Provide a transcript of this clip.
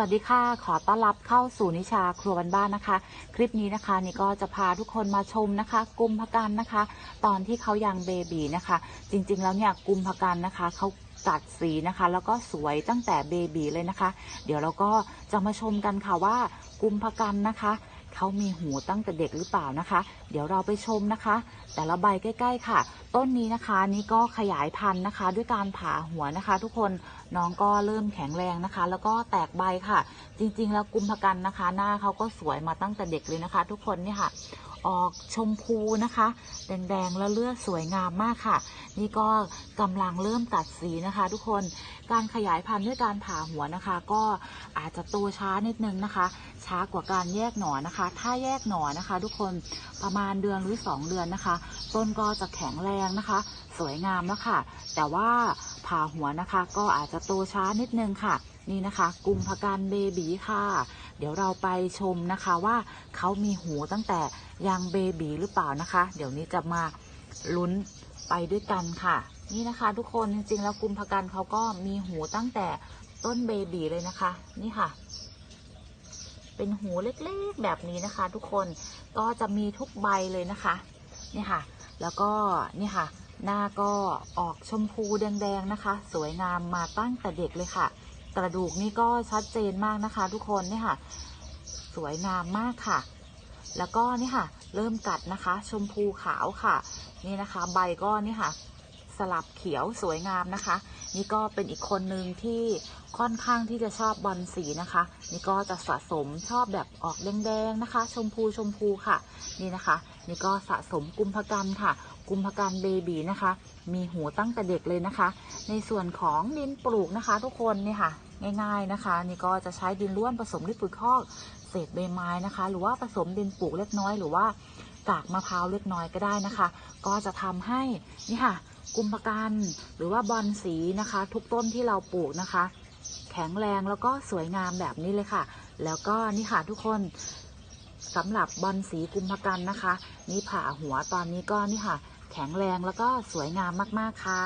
วัสดีค่ะ ขอต้อนรับเข้าสู่นิชาครัวบ้านๆนะคะ คลิปนี้นะคะนี่ก็จะพาทุกคนมาชมนะคะ กุมภกันนะคะ ตอนที่เขายังเบบีนะคะ จริงๆแล้วเนี่ยกุมภกันนะคะเขาจัดสีนะคะ แล้วก็สวยตั้งแต่เบบีเลยนะคะ เดี๋ยวเราก็จะมาชมกันค่ะว่ากุมภกันนะคะ เขามีหูตั้งแต่เด็กหรือเปล่านะคะ เดี๋ยวเราไปชมนะคะ แต่ละใบใกล้ ๆ ค่ะ ต้นนี้นะคะนี่ก็ขยายพันธุ์นะคะ ด้วยการผ่าหัวนะคะ ทุกคนน้องก็เริ่มแข็งแรงนะคะ แล้วก็แตกใบค่ะ จริงๆ แล้วกุมภกันนะคะ หน้าเขาก็สวยมาตั้งแต่เด็กเลยนะคะ ทุกคนเนี่ยค่ะ ออกชมพูนะคะ แดงๆแล้วเลือดสวยงามมากค่ะ นี่ก็กำลังเริ่มตัดสีนะคะ ทุกคนการขยายพันธุ์ด้วยการผ่าหัวนะคะ ก็อาจจะโตช้านิดนึงนะคะ ช้ากว่าการแยกหนอนนะคะ ถ้าแยกหน่อนะคะ ทุกคนประมาณเดือนหรือ 2 เดือนนะคะ ต้นก็จะแข็งแรงนะคะ สวยงามแล้วค่ะ แต่ว่าผ่าหัวนะคะ ก็อาจจะโตช้านิดนึงค่ะ นี่นะคะ กุมภกันเบบีค่ะ เดี๋ยวเราไปชมนะคะว่าเขามีหูตั้งแต่ยังเบบีหรือเปล่านะคะ เดี๋ยวนี้จะมาลุ้นไปด้วยกันค่ะ นี่นะคะ ทุกคนจริงๆแล้วกุมภกันเขาก็มีหูตั้งแต่ต้นเบบีเลยนะคะ นี่ค่ะเป็นหูเล็กๆแบบนี้นะคะ ทุกคนก็จะมีทุกใบเลยนะคะ นี่ค่ะ แล้วก็นี่ค่ะ หน้าก็ออกชมพูแดงๆนะคะ สวยงามมาตั้งแต่เด็กเลยค่ะ กระดูกนี่ก็ชัดเจนมากนะคะ ทุกคนนี่ค่ะ สวยงามมากค่ะ แล้วก็นี่ค่ะ เริ่มกัดนะคะ ชมพูขาวค่ะ นี่นะคะ ใบก็นี่ค่ะ สลับเขียวสวยงามนะคะ นี่ก็เป็นอีกคนหนึ่งที่ค่อนข้างที่จะชอบบอลสีนะคะ นี่ก็จะสะสมชอบแบบออกแดงๆนะคะ ชมพูชมพูค่ะ นี่นะคะ นี่ก็สะสมกุมภกันค่ะ กุมภกันเบบีนะคะ มีหูตั้งแต่เด็กเลยนะคะ ในส่วนของดินปลูกนะคะ ทุกคนนี่ค่ะง่ายๆนะคะ นี่ก็จะใช้ดินร่วนผสมด้วยปุ๋ยคอกเศษใบไม้นะคะ หรือว่าผสมดินปลูกเล็กน้อยหรือว่ากากมะพร้าวเล็กน้อยก็ได้นะคะ ก็จะทำให้นี่ค่ะ กุมภกันหรือว่าบอลสีนะคะ ทุกต้นที่เราปลูกนะคะ แข็งแรงแล้วก็สวยงามแบบนี้เลยค่ะ แล้วก็นี่ค่ะทุกคน สำหรับบอลสีกุมภกันนะคะ นี่ผ่าหัวตอนนี้ก็นี่ค่ะ แข็งแรงแล้วก็สวยงามมาก ๆ ค่ะ